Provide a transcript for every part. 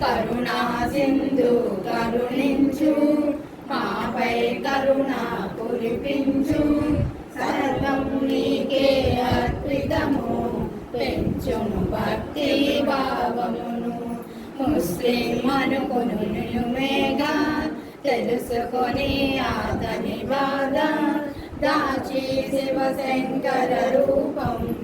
కరుణా సింధు కరుణించు మాపై కరుణ కురిపించు. సర్వం నీకే అర్పితము పెంచును భక్తి భావమును. ముస్లిం అనుకును మేఘా తెలుసుకొని అతని బాధ దాచి శివశంకర రూపం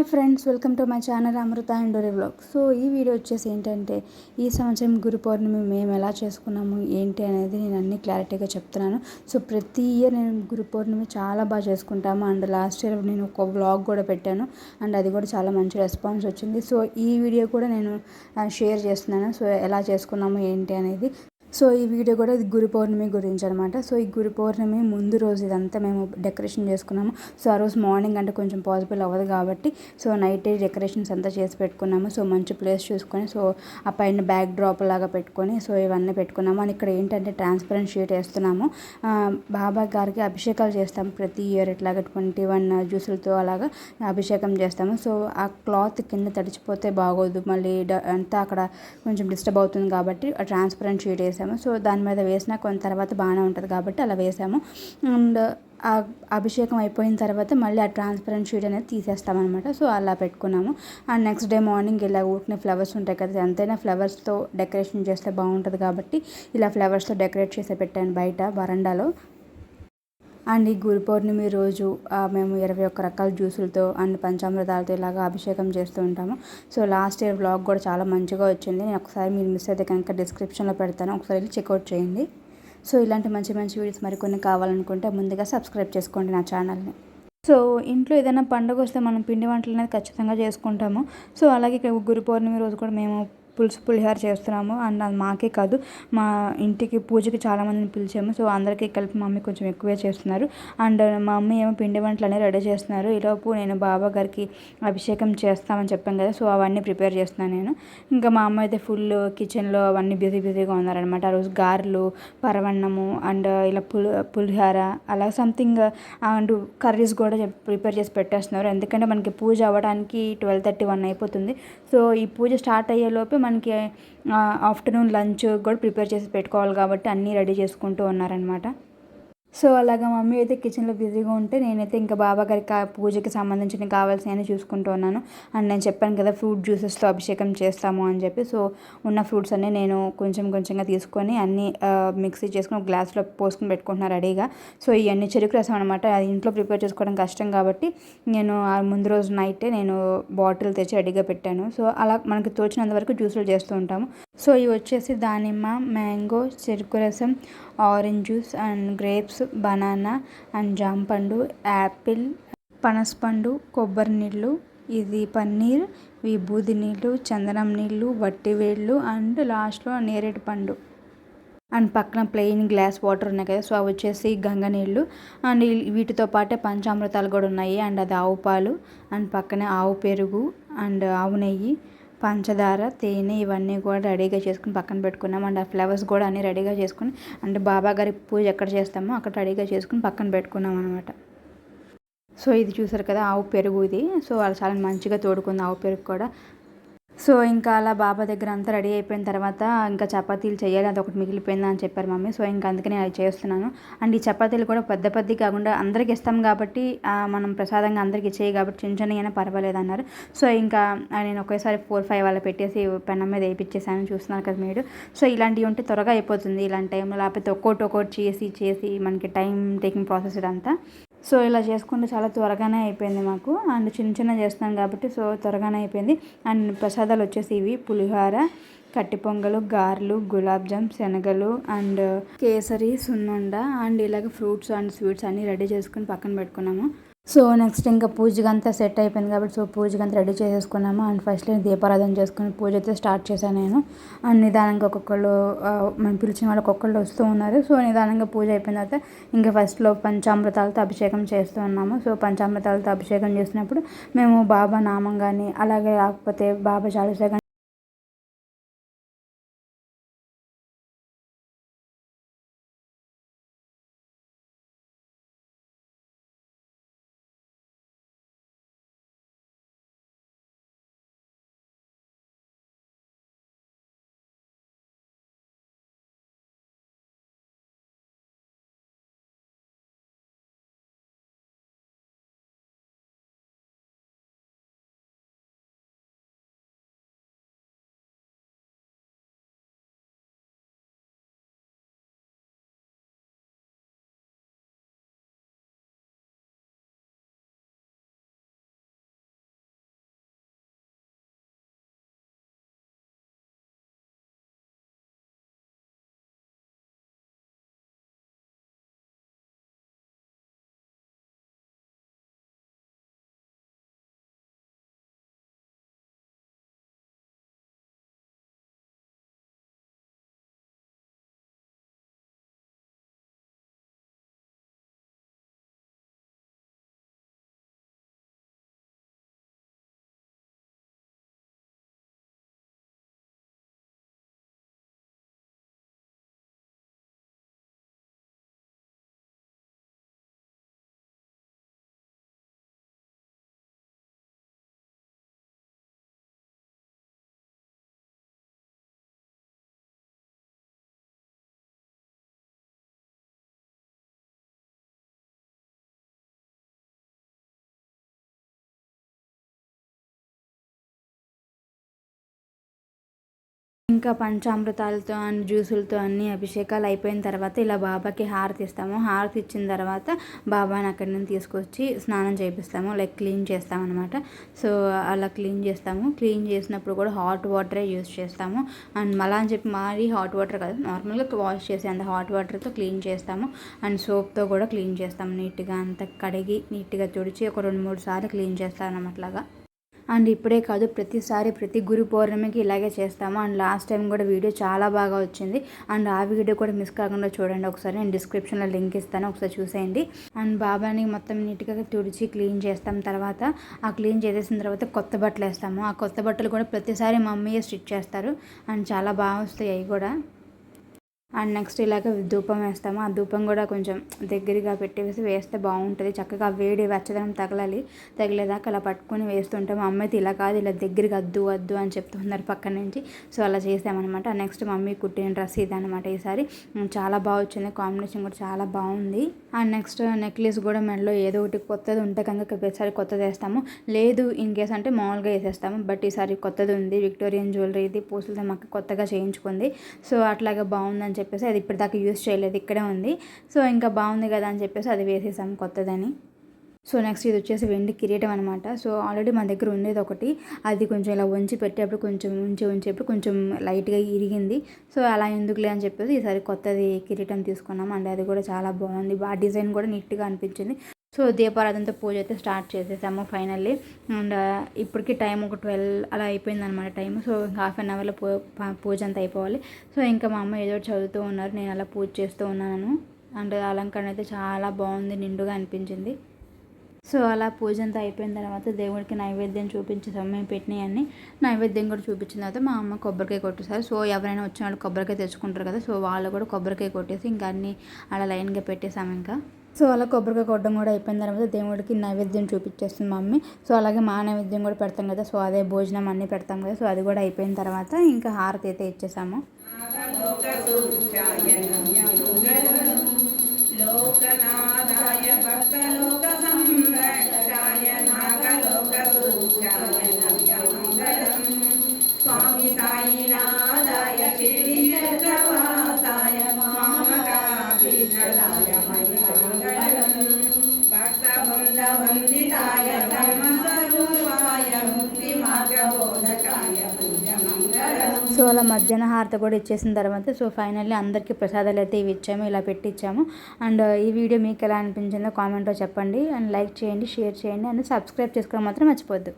hi friends welcome to my channel Amrutha Indori vlog so ఈ వీడియో వచ్చేసి ఏంటంటే ఈ సంవత్సరం గురు పౌర్ణమి మేము ఎలా చేసుకున్నాము ఏంటి అనేది నేను అన్ని క్లారిటీగా చెప్తున్నాను. సో ప్రతి ఇయర్ నేను గురు పౌర్ణమి చాలా బాగా చేసుకుంటాము. అండ్ లాస్ట్ ఇయర్ నేను ఒక వ్లాగ్ కూడా పెట్టాను. అండ్ అది కూడా చాలా మంచి రెస్పాన్స్ వచ్చింది. సో ఈ వీడియో కూడా నేను షేర్ చేస్తున్నాను. సో ఎలా చేసుకున్నాము ఏంటి అనేది సో ఈ వీడియో కూడా ఇది గురు పౌర్ణమి గురించి అనమాట సో ఈ గురు పౌర్ణమి ముందు రోజు ఇదంతా మేము డెకరేషన్ చేసుకున్నాము. సో ఆ రోజు మార్నింగ్ అంటే కొంచెం పాసిబుల్ అవ్వదు కాబట్టి సో నైట్ డెకరేషన్స్ అంతా చేసి పెట్టుకున్నాము. సో మంచి ప్లేస్ చూసుకొని సో ఆ పైన బ్యాక్ డ్రాప్ లాగా పెట్టుకొని సో ఇవన్నీ పెట్టుకున్నాము. అని ఇక్కడ ఏంటంటే ట్రాన్స్పరెంట్ షీట్ వేస్తున్నాము. బాబా గారికి అభిషేకాలు చేస్తాము ప్రతి ఇయర్ ఇట్లాగా ట్వంటీ వన్ జ్యూసులతో అలాగా అభిషేకం చేస్తాము. సో ఆ క్లాత్ కింద తడిచిపోతే బాగోదు. మళ్ళీ అంతా అక్కడ కొంచెం డిస్టర్బ్ అవుతుంది కాబట్టి ఆ ట్రాన్స్పరెంట్ షీట్ వేసాము. సో దాని మీద వేసిన కొంత తర్వాత బాగానే ఉంటుంది కాబట్టి అలా వేసాము. అండ్ అభిషేకం అయిపోయిన తర్వాత మళ్ళీ ఆ ట్రాన్స్పరెంట్ షీట్ అనేది తీసేస్తామన్నమాట. సో అలా పెట్టుకున్నాము. అండ్ నెక్స్ట్ డే మార్నింగ్ ఇలా ఊరికనే ఫ్లవర్స్ ఉంటాయి కదా ఎంతైనా ఫ్లవర్స్తో డెకరేషన్ చేస్తే బాగుంటుంది కాబట్టి ఇలా ఫ్లవర్స్తో డెకరేట్ చేసి పెట్టాను బయట వరండాలో. అండ్ ఈ గురు పౌర్ణమి రోజు మేము ఇరవై ఒక్క రకాల జ్యూసులతో అండ్ పంచామృతాలతో ఇలాగ అభిషేకం చేస్తూ ఉంటాము. సో లాస్ట్ ఇయర్ వ్లాగ్ కూడా చాలా మంచిగా వచ్చింది. నేను ఒకసారి మీరు మిస్ అయితే కనుక డిస్క్రిప్షన్లో పెడతాను. ఒకసారి వెళ్ళి చెక్అవుట్ చేయండి. సో ఇలాంటి మంచి మంచి వీడియోస్ మరికొన్ని కావాలనుకుంటే ముందుగా సబ్స్క్రైబ్ చేసుకోండి నా ఛానల్ని సో ఇంట్లో ఏదైనా పండుగ వస్తే మనం పిండి వంటలు అనేది ఖచ్చితంగా చేసుకుంటాము. సో అలాగే ఇక్కడ గురు పౌర్ణమి రోజు కూడా మేము పులుసు పులిహోర చేస్తున్నాము అండ్ అది మాకే కాదు మా ఇంటికి పూజకి చాలామందిని పిలిచాము. సో అందరికీ కలిపి మమ్మీ కొంచెం ఎక్కువే చేస్తున్నారు. అండ్ మా మమ్మీ ఏమో పిండి వంటలు అనేవి రెడీ చేస్తున్నారు. ఈలోపు నేను బాబా గారికి అభిషేకం చేస్తామని చెప్పాను కదా సో అవన్నీ ప్రిపేర్ చేస్తున్నాను నేను. ఇంకా మా అమ్మ అయితే ఫుల్ కిచెన్లో అవన్నీ బిజీ బిజీగా ఉన్నారనమాట ఆ రోజు గారెలు పరవన్నము అండ్ ఇలా పులి పులిహోర అలా సంథింగ్ అండ్ కర్రీస్ కూడా ప్రిపేర్ చేసి పెట్టేస్తున్నారు. ఎందుకంటే మనకి పూజ అవ్వడానికి ట్వెల్వ్ థర్టీ వన్ అయిపోతుంది. సో ఈ పూజ స్టార్ట్ అయ్యే లోపే మనకి ఆఫ్టర్నూన్ లంచ్ కూడా ప్రిపేర్ చేసి పెట్టుకోవాలి కాబట్టి అన్నీ రెడీ చేసుకుంటూ ఉన్నారనమాట సో అలాగా మమ్మీ అయితే కిచెన్లో బిజీగా ఉంటే నేనైతే ఇంకా బాబా గారికి పూజకి సంబంధించిన కావాల్సినవి చూసుకుంటూ ఉన్నాను. అండ్ నేను చెప్పాను కదా ఫ్రూట్ జ్యూసెస్తో అభిషేకం చేస్తాము అని చెప్పి. సో ఉన్న ఫ్రూట్స్ అన్నీ నేను కొంచెం కొంచెంగా తీసుకొని అన్నీ మిక్సీ చేసుకుని ఒక గ్లాస్లో పోసుకుని పెట్టుకుంటున్నాను రెడీగా సో ఇవన్నీ చెరుకు రసం అనమాట అది ఇంట్లో ప్రిపేర్ చేసుకోవడం కష్టం కాబట్టి నేను ఆ ముందు రోజు నైటే నేను బాటిల్ తెచ్చి రెడీగా పెట్టాను. సో అలా మనకు తోచినంత వరకు జ్యూసులు చేస్తూ ఉంటాము. సో ఇవి వచ్చేసి దానిమ్మ మ్యాంగో చెరుకు రసం orange juice and grapes banana and జామ పండు యాపిల్ పనసపండు కొబ్బరి నీళ్ళు ఇది పన్నీర్ విభూది నీళ్ళు చందనం నీళ్ళు వట్టి వేళ్ళు అండ్ లాస్ట్లో నేరేడు పండు. అండ్ పక్కన ప్లెయిన్ గ్లాస్ వాటర్ ఉన్నాయి కదా సో అవి వచ్చేసి గంగ నీళ్ళు. అండ్ వీటితో పాటే పంచామృతాలు కూడా ఉన్నాయి. అండ్ అది ఆవు పాలు అండ్ పక్కనే ఆవు పెరుగు అండ్ ఆవు నెయ్యి పంచదార తేనె ఇవన్నీ కూడా రెడీగా చేసుకుని పక్కన పెట్టుకున్నాం. అండ్ ఆ ఫ్లవర్స్ కూడా అన్నీ రెడీగా చేసుకుని అంటే బాబా గారి పూజ ఎక్కడ చేస్తామో అక్కడ రెడీగా చేసుకుని పక్కన పెట్టుకున్నాం అనమాట సో ఇది చూసారు కదా ఆవు పెరుగు ఇది. సో అది చాలా మంచిగా తోడుకుంది ఆవు పెరుగు కూడా. సో ఇంకా అలా బాబా దగ్గర అంతా రెడీ అయిపోయిన తర్వాత ఇంకా చపాతీలు చేయాలి అది ఒకటి మిగిలిపోయింది అని చెప్పారు మమ్మీ. సో ఇంకా అందుకని అది చేస్తున్నాను. అండ్ ఈ చపాతీలు కూడా పెద్ద పెద్ద కాకుండా అందరికి ఇస్తాం కాబట్టి మనం ప్రసాదంగా అందరికి ఇచ్చేయి కాబట్టి చిన్న చిన్నగా పర్వాలేదు అన్నారు. సో ఇంకా నేను ఒకేసారి ఫోర్ ఫైవ్ అలా పెట్టేసి పెన్నం మీద వేయించేసాను చూస్తున్నారు కదా మీరు. సో ఇలాంటివి ఉంటే త్వరగా అయిపోతుంది. ఇలాంటి టైంలో లేకపోతే ఒక్కోటి ఒక్కోటి చేసి చేసి మనకి టైం టేకింగ్ ప్రాసెస్ ఇదంతా. సో ఇలా చేసుకుంటే చాలా త్వరగానే అయిపోయింది మాకు. అండ్ చిన్న చిన్న చేస్తాం కాబట్టి సో త్వరగానే అయిపోయింది. అండ్ ప్రసాదాలు వచ్చేసి ఇవి. పులిహోర కట్టి పొంగలు గారెలు గులాబ్ జామ్ శనగలు అండ్ కేసరి సున్నుండ అండ్ ఇలాగ ఫ్రూట్స్ అండ్ స్వీట్స్ అన్నీ రెడీ చేసుకుని పక్కన పెట్టుకున్నాము. సో నెక్స్ట్ ఇంకా పూజకి అంతా సెట్ అయిపోయింది కాబట్టి సో పూజకి అంతా రెడీ చేసేసుకున్నాము. అండ్ ఫస్ట్ దీపారాధన చేసుకుని పూజ అయితే స్టార్ట్ చేశాను నేను. అండ్ నిదానంగా ఒక్కొక్కళ్ళు మనం పిలిచిన వాళ్ళు ఒక్కొక్కళ్ళు వస్తూ ఉన్నారు. సో నిదానంగా పూజ అయిపోయిన తర్వాత ఇంకా ఫస్ట్లో పంచామృతాలతో అభిషేకం చేస్తూ ఉన్నాము. సో పంచామృతాలతో అభిషేకం చేసినప్పుడు మేము బాబా నామం కానీ అలాగే లేకపోతే బాబా చాలీసా ఇంకా పంచామృతాలతో అండ్ జ్యూసులతో అన్ని అభిషేకాలు అయిపోయిన తర్వాత ఇలా బాబాకి హారతి ఇస్తాము. హారతి ఇచ్చిన తర్వాత బాబాని అక్కడి నుంచి తీసుకొచ్చి స్నానం చేపిస్తాము. లైక్ క్లీన్ చేస్తాం అనమాట సో అలా క్లీన్ చేస్తాము. క్లీన్ చేసినప్పుడు కూడా హాట్ వాటరే యూస్ చేస్తాము. అండ్ మళ్ళా అని చెప్పి మరీ హాట్ వాటర్ కాదు. నార్మల్గా వాష్ చేసి అంత హాట్ వాటర్తో క్లీన్ చేస్తాము. అండ్ సోప్తో కూడా క్లీన్ చేస్తాము. నీట్గా అంత కడిగి నీట్గా తుడిచి ఒక రెండు మూడు సార్లు క్లీన్ చేస్తాను అన్నమాట అండ్ ఇప్పుడే కాదు ప్రతిసారి ప్రతి గురు పౌర్ణమికి ఇలాగే చేస్తాము. అండ్ లాస్ట్ టైం కూడా వీడియో చాలా బాగా వచ్చింది. అండ్ ఆ వీడియో కూడా మిస్ కాకుండా చూడండి. ఒకసారి నేను డిస్క్రిప్షన్లో లింక్ ఇస్తాను. ఒకసారి చూసేయండి. అండ్ బాబాని మొత్తం నీట్గా తుడిచి క్లీన్ చేస్తాం తర్వాత. ఆ క్లీన్ చేసేసిన తర్వాత కొత్త బట్టలు వేస్తాము. ఆ కొత్త బట్టలు కూడా ప్రతిసారి మమ్మీయే స్టిచ్ చేస్తారు. అండ్ చాలా బాగా వస్తాయి అవి కూడా. అండ్ నెక్స్ట్ ఇలాగ ధూపం వేస్తాము. ఆ ధూపం కూడా కొంచెం దగ్గరగా పెట్టేసి వేస్తే బాగుంటుంది. చక్కగా వేడి వెచ్చదనం తగలాలి. తగిలేదాకా అలా పట్టుకొని వేస్తుంటే మా అమ్మ అయితే ఇలా కాదు ఇలా దగ్గరికి వద్దు వద్దు అని చెప్తున్నారు పక్కన నుంచి. సో అలా చేసామన్నమాట. నెక్స్ట్ మమ్మీ కుట్టిన డ్రెస్ ఇది ఈసారి. చాలా బాగా వచ్చింది. కాంబినేషన్ కూడా చాలా బాగుంది. అండ్ నెక్స్ట్ నెక్లెస్ కూడా మెడలో ఏదో ఒకటి కొత్తది ఉంటే కనుక ప్రతిసారి కొత్తది వేస్తాము. లేదు ఇన్ కేస్ అంటే మామూలుగా వేసేస్తాము. బట్ ఈసారి కొత్తది ఉంది. విక్టోరియన్ జ్యువెలరీ ఇది. పూసలతో మాకు కొత్తగా చేయించుకుంది. సో అట్లాగే బాగుందని చెప్పేసి అది ఇప్పటిదాకా యూస్ చేయలేదు ఇక్కడే ఉంది. సో ఇంకా బాగుంది కదా అని చెప్పేసి అది వేసేసాము కొత్తదని. సో నెక్స్ట్ ఇది వచ్చేసి వెండి కిరీటం అనమాట సో ఆల్రెడీ మన దగ్గర ఉండేది ఒకటి. అది కొంచెం ఇలా వంచి పెట్టేప్పుడు కొంచెం ఉంచి ఉంచేప్పుడు కొంచెం లైట్గా ఇరిగింది. సో అలా ఎందుకులే అని చెప్పేసి ఈసారి కొత్తది కిరీటం తీసుకున్నాం. అండ్ అది కూడా చాలా బాగుంది. బాగా డిజైన్ కూడా నీట్గా అనిపించింది. సో దీపారాధనతో పూజ అయితే స్టార్ట్ చేసేసాము ఫైనల్లీ. అండ్ ఇప్పటికి టైం ఒక ట్వెల్వ్ అలా అయిపోయింది అనమాట టైం సో హాఫ్ అన్ అవర్లో పూ పూజ అంతా అయిపోవాలి. సో ఇంకా మా అమ్మ ఏదో చదువుతూ ఉన్నారు. నేను అలా పూజ చేస్తూ ఉన్నాను. అండ్ అలంకరణ అయితే చాలా బాగుంది నిండుగా అనిపించింది. సో అలా పూజ అంతా అయిపోయిన తర్వాత దేవుడికి నైవేద్యం చూపించేసాము. సమయం పెట్టినాయని నైవేద్యం కూడా చూపించిన తర్వాత మా అమ్మ కొబ్బరికాయ కొట్టేసారు. సో ఎవరైనా వచ్చిన వాళ్ళు కొబ్బరికాయ తెచ్చుకుంటారు కదా సో వాళ్ళు కూడా కొబ్బరికాయ కొట్టేసి ఇంకా అన్నీ అలా లైన్గా పెట్టేసాము ఇంకా. సో అలా కొబ్బరికాయ కొట్టడం కూడా అయిపోయిన తర్వాత దేవుడికి నైవేద్యం చూపించేస్తుంది మమ్మీ. సో అలాగే మా నైవేద్యం కూడా పెడతాం కదా. సో అదే భోజనం అన్నీ పెడతాం కదా. సో అది కూడా అయిపోయిన తర్వాత ఇంకా హారతి అయితే ఇచ్చేసాము. లోకనాథాయ భక్తలోక సంరక్షాయ సో అలా మధ్యాహ్న హారత కూడా ఇచ్చేసిన తర్వాత సో ఫైనల్లీ అందరికీ ప్రసాదాలు అయితే ఇవి ఇచ్చాము ఇలా పెట్టించాము అండ్ ఈ వీడియో మీకు ఎలా అనిపించిందో కామెంట్లో చెప్పండి. అండ్ లైక్ చేయండి షేర్ చేయండి. అండ్ సబ్స్క్రైబ్ చేసుకోవడం మాత్రం మర్చిపోద్దు